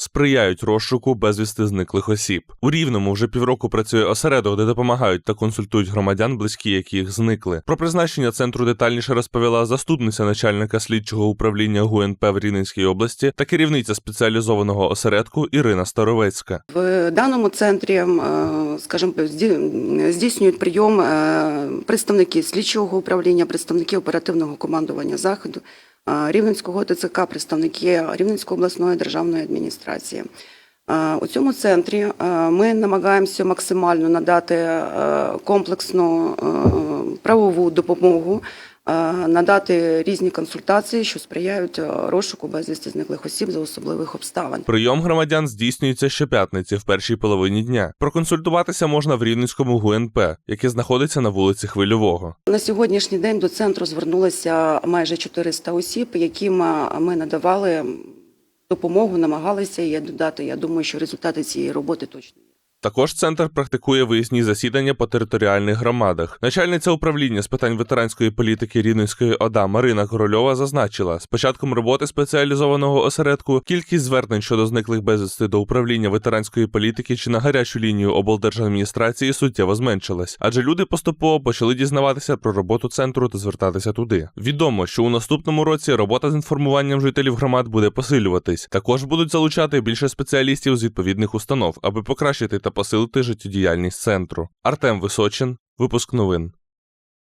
сприяють розшуку безвісти зниклих осіб. У Рівному вже півроку працює осередок, де допомагають та консультують громадян, близькі яких зникли. Про призначення центру детальніше розповіла заступниця начальника слідчого управління ГУНП в Рівненській області та керівниця спеціалізованого осередку Ірина Старовецька. В даному центрі, е, скажімо, здійснюють прийом е, представники слідчого управління, представники оперативного командування заходу, Рівненського ТЦК, представники Рівненської обласної державної адміністрації. У цьому центрі ми намагаємося максимально надати комплексну правову допомогу, надати різні консультації, що сприяють е, розшуку безвісти зниклих осіб за особливих обставин. Прийом громадян здійснюється щоп'ятниці в першій половині дня. Проконсультуватися можна в Рівненському ГУНП, яке знаходиться на вулиці Хвильового. На сьогоднішній день до центру звернулося майже 400 осіб, яким е, ми надавали допомогу, намагалися її додати. Я думаю, що результати цієї роботи точно. є. Також центр практикує виїзні засідання по територіальних громадах. Начальниця управління з питань ветеранської політики Рівненської ОДА Марина Корольова зазначила, з початком роботи спеціалізованого осередку кількість звернень щодо зниклих безвісти до управління ветеранської політики чи на гарячу лінію облдержадміністрації суттєво зменшилась, адже люди поступово почали дізнаватися про роботу центру та звертатися туди. Відомо, що у наступному році робота з інформуванням жителів громад буде посилюватись. Також будуть залучати більше спеціалістів з відповідних установ, аби покращити та посилити життєдіяльність центру. Артем Височин, випуск новин.